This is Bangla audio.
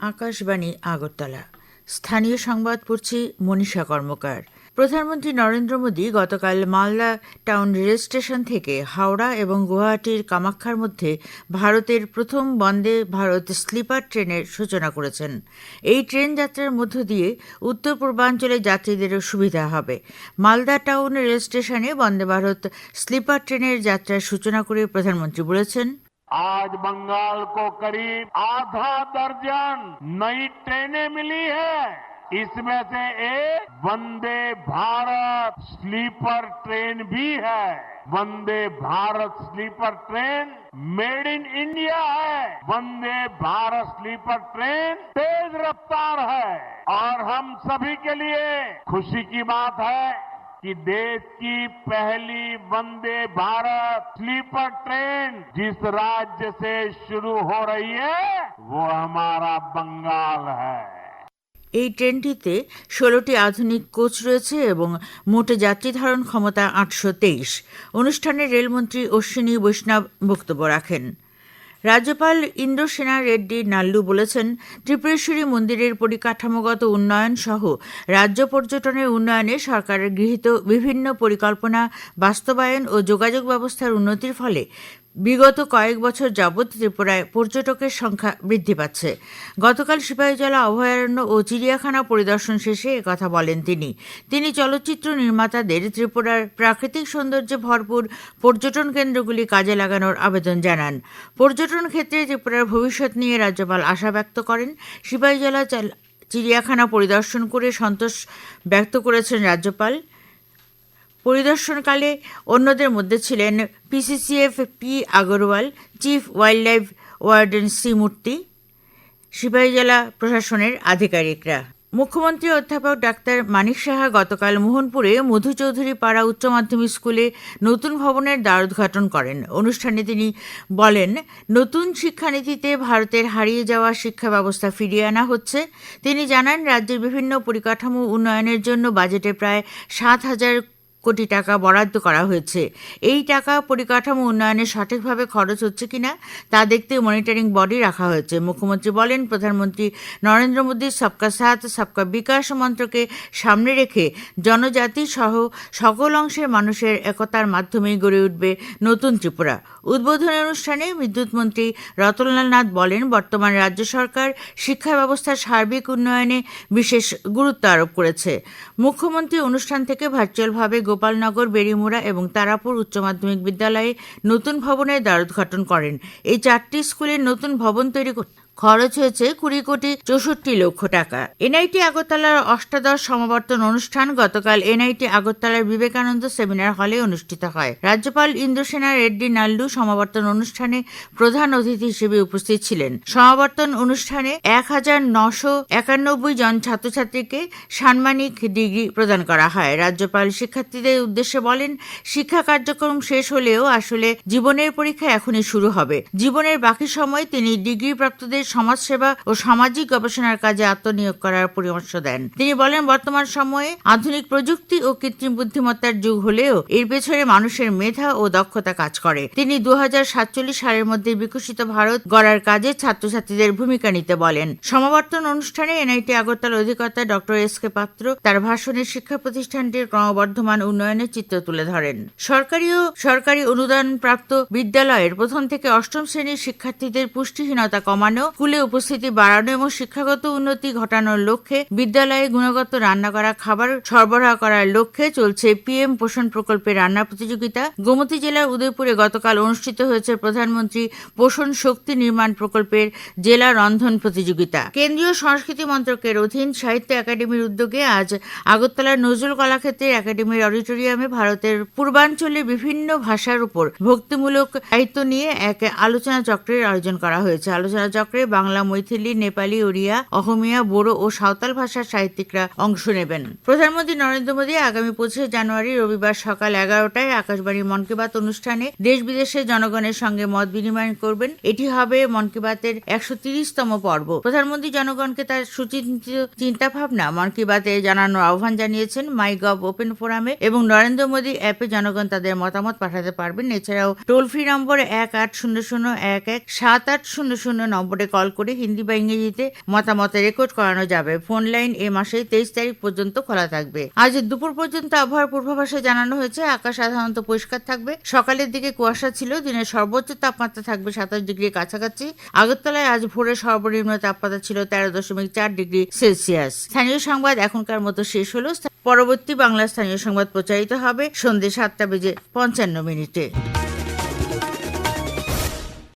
আকাশবাণী, আগরতলা। স্থানীয় সংবাদ পড়ছি মনীষা কর্মকার। প্রধানমন্ত্রী নরেন্দ্র মোদী গতকাল মালদা টাউন রেল স্টেশন থেকে হাওড়া এবং গুয়াহাটির কামাখ্যার মধ্যে ভারতের প্রথম বন্দে ভারত স্লিপার ট্রেনের সূচনা করেছেন। এই ট্রেন যাত্রার মধ্য দিয়ে উত্তর পূর্বাঞ্চলের যাত্রীদেরও সুবিধা হবে। মালদা টাউন রেল স্টেশনে বন্দে ভারত স্লিপার ট্রেনের যাত্রার সূচনা করে প্রধানমন্ত্রী বলেছেন आज बंगाल को करीब आधा दर्जन नई ट्रेनें मिली है। इसमें से एक वंदे भारत स्लीपर ट्रेन भी है। Vande Bharat sleeper train made in India है। वंदे भारत स्लीपर ट्रेन तेज रफ्तार है। और हम सभी के लिए खुशी की बात है कि देश की पहली वंदे भारत स्लीपर ट्रेन जिस राज्य से शुरू हो रही है वो हमारा बंगाल है এই ট্রেনটিতে ষোলোটি আধুনিক কোচ রয়েছে এবং মোটে যাত্রী ধারণ ক্ষমতা আটশো তেইশ অনুষ্ঠানে রেলমন্ত্রী অশ্বিনী বৈষ্ণব বক্তব্য রাখেন রাজ্যপাল ইন্দ্রসেনা রেড্ডি নাল্লু বলেছেন, ত্রিপুরেশ্বরী মন্দিরের পরিকাঠামোগত উন্নয়ন সহ রাজ্য পর্যটনের উন্নয়নে সরকারের গৃহীত বিভিন্ন পরিকল্পনা বাস্তবায়ন ও যোগাযোগ ব্যবস্থার উন্নতির ফলে বিগত কয়েক বছর যাবৎ ত্রিপুরায় পর্যটকের সংখ্যা বৃদ্ধি পাচ্ছে। গতকাল সিপাহীজলা অভয়ারণ্য ও চিড়িয়াখানা পরিদর্শন শেষে একথা বলেন তিনি। তিনি চলচ্চিত্র নির্মাতাদের ত্রিপুরার প্রাকৃতিক সৌন্দর্যে ভরপুর পর্যটন কেন্দ্রগুলি কাজে লাগানোর আবেদন জানান। পর্যটন ক্ষেত্রে ত্রিপুরার ভবিষ্যৎ নিয়ে রাজ্যপাল আশা ব্যক্ত করেন। সিপাহীজলা চিড়িয়াখানা পরিদর্শন করে সন্তোষ ব্যক্ত করেছেন রাজ্যপাল। পরিদর্শনকালে অন্যদের মধ্যে ছিলেন PCCF P Agarwal chief wildlife warden C Murthy Sepahijala প্রশাসনের আধিকারিকরা। মুখ্যমন্ত্রী অধ্যাপক ডাক্তার মানিক সাহা গতকাল মোহনপুরে মধু চৌধুরী পাড়া উচ্চ মাধ্যমিক স্কুলে নতুন ভবনের দ্বার উদ্ঘাটন করেন। অনুষ্ঠানে তিনি বলেন, নতুন শিক্ষানীতিতে ভারতের হারিয়ে যাওয়া শিক্ষা ব্যবস্থা ফিরিয়ে আনা হচ্ছে। তিনি জানান, রাজ্যের বিভিন্ন পরিকাঠামো উন্নয়নের জন্য বাজেটে প্রায় সাত হাজার কোটি টাকা বরাদ্দ করা হয়েছে। এই টাকা পরিকাঠামো উন্নয়নে সঠিকভাবে খরচ হচ্ছে কিনা, তা দেখতে মনিটরিং বডি রাখা হয়েছে। মুখ্যমন্ত্রী বলেন, প্রধানমন্ত্রী নরেন্দ্র মোদীর সবকা সাথ, সবকা বিকাশ মন্ত্রকে সামনে রেখে জনজাতি সহ সকল অংশের মানুষের একতার মাধ্যমেই গড়ে উঠবে নতুন ত্রিপুরা। উদ্বোধনী অনুষ্ঠানে বিদ্যুৎ মন্ত্রী রতনলাল নাথ বলেন, বর্তমান রাজ্য সরকার শিক্ষা ব্যবস্থার সার্বিক উন্নয়নে বিশেষ গুরুত্ব আরোপ করেছে। মুখ্যমন্ত্রী অনুষ্ঠান থেকে ভার্চুয়ালভাবে গোপালনগর, বেড়িমুড়া এবং তারাপুর উচ্চ মাধ্যমিক বিদ্যালয়ে নতুন ভবনের দ্বার উদ্ঘাটন করেন। এই চারটি স্কুলের নতুন ভবন তৈরি করতে খরচ হয়েছে কুড়ি কোটি চৌষট্টি লক্ষ টাকা। এনআইটি আগরতলার অষ্টাদশ সমাবর্তন অনুষ্ঠান গতকাল এনআইটি আগরতলার বিবেকানন্দ সেমিনার হলে অনুষ্ঠিত হয়। রাজ্যপাল ইন্দ্রসেনা রেড্ডি নাল্লু সমাবর্তন অনুষ্ঠানে প্রধান অতিথি হিসেবে উপস্থিত ছিলেন। সমাবর্তন অনুষ্ঠানে এক হাজার নশো একানব্বই জন ছাত্রছাত্রীকে সাম্মানিক ডিগ্রি প্রদান করা হয়। রাজ্যপাল শিক্ষার্থীদের উদ্দেশ্যে বলেন, শিক্ষা কার্যক্রম শেষ হলেও আসলে জীবনের পরীক্ষা এখনই শুরু হবে। জীবনের বাকি সময় তিনি ডিগ্রি প্রাপ্তদের সমাজসেবা ও সামাজিক গবেষণার কাজে আত্মনিয়োগ করার পরামর্শ দেন। তিনি বলেন, বর্তমান সময়ে আধুনিক প্রযুক্তি ও কৃত্রিম বুদ্ধিমত্তার যুগ হলেও এর পেছনে মানুষের মেধা ও দক্ষতা কাজ করে। তিনি দু হাজার সাতচল্লিশ সালের মধ্যে বিকশিত ভারত গড়ার কাজে ছাত্রছাত্রীদের ভূমিকা নিতে বলেন। সমাবর্তন অনুষ্ঠানে এনআইটি আগরতলা অধিকর্তা ডক্টর এস কে পাত্র তার ভাষণে শিক্ষা প্রতিষ্ঠানটির ক্রমবর্ধমান উন্নয়নের চিত্র তুলে ধরেন। সরকারি ও সরকারি অনুদান প্রাপ্ত বিদ্যালয়ের প্রথম থেকে অষ্টম শ্রেণির শিক্ষার্থীদের পুষ্টিহীনতা কমানো স্কুলে উপস্থিতি বাড়ানো এবং শিক্ষাগত উন্নতি ঘটানোর লক্ষ্যে বিদ্যালয়ে গুণগত রান্না করা, খাবার সরবরাহ করার লক্ষ্যে চলছে পিএম পোষণ প্রকল্পের রান্না প্রতিযোগিতা। গোমতী জেলার উদয়পুরে গতকাল অনুষ্ঠিত হয়েছে প্রধানমন্ত্রী পোষণ শক্তি নির্মাণ প্রকল্পের জেলা রন্ধন প্রতিযোগিতা। কেন্দ্রীয় সংস্কৃতি মন্ত্রকের অধীন সাহিত্য একাডেমির উদ্যোগে আজ আগরতলার নজরুল কলাক্ষেত্রের একাডেমির অডিটোরিয়ামে ভারতের পূর্বাঞ্চলে বিভিন্ন ভাষার উপর ভক্তিমূলক সাহিত্য নিয়ে এক আলোচনা চক্রের আয়োজন করা হয়েছে। আলোচনা চক্রে বাংলা, মৈথিলি, নেপালি, ওড়িয়া, অহমিয়া, বোড়ো ও সাঁওতাল ভাষার সাহিত্যিকরা অংশ নেবেন। প্রধানমন্ত্রী নরেন্দ্র মোদী আগামী পঁচিশে জানুয়ারি রবিবার সকাল এগারোটায় আকাশবাণী মন কি বাত অনুষ্ঠানে দেশ বিদেশের জনগণের সঙ্গে মত বিনিময় করবেন। এটি হবে মন কি বাতের একশো তিরিশতম পর্ব। প্রধানমন্ত্রী জনগণকে তার সুচিন্তিত চিন্তা ভাবনা মন কি বাতে জানানোর আহ্বান জানিয়েছেন মাই গভ ওপেন ফোরামে এবং নরেন্দ্র মোদী অ্যাপে জনগণ তাদের মতামত পাঠাতে পারবেন। এছাড়াও টোল ফ্রি নম্বর এক আট শূন্য শূন্য এক এক সাত আট শূন্য শূন্য নম্বরে কল করে হিন্দি বা ইংরেজিতে মতামত রেকর্ড করানো যাবে। ফোন লাইন এ মাসের তেইশ তারিখ পর্যন্ত খোলা থাকবে। আজ দুপুর পর্যন্ত আবহাওয়ার পূর্বাভাসে জানানো হয়েছে, আকাশ সাধারণত পরিষ্কার থাকবে। সকালের দিকে কুয়াশা ছিল, দিনের সর্বোচ্চ তাপমাত্রা থাকবে সাতাশ ডিগ্রির কাছাকাছি। আগরতলায় আজ ভোরে সর্বনিম্ন তাপমাত্রা ছিল তেরো দশমিক চার ডিগ্রি সেলসিয়াস। স্থানীয় সংবাদ এখনকার মতো শেষ হলো। পরবর্তী বাংলা স্থানীয় সংবাদ প্রচারিত হবে সন্ধ্যে সাতটা বেজে পঞ্চান্ন মিনিটে।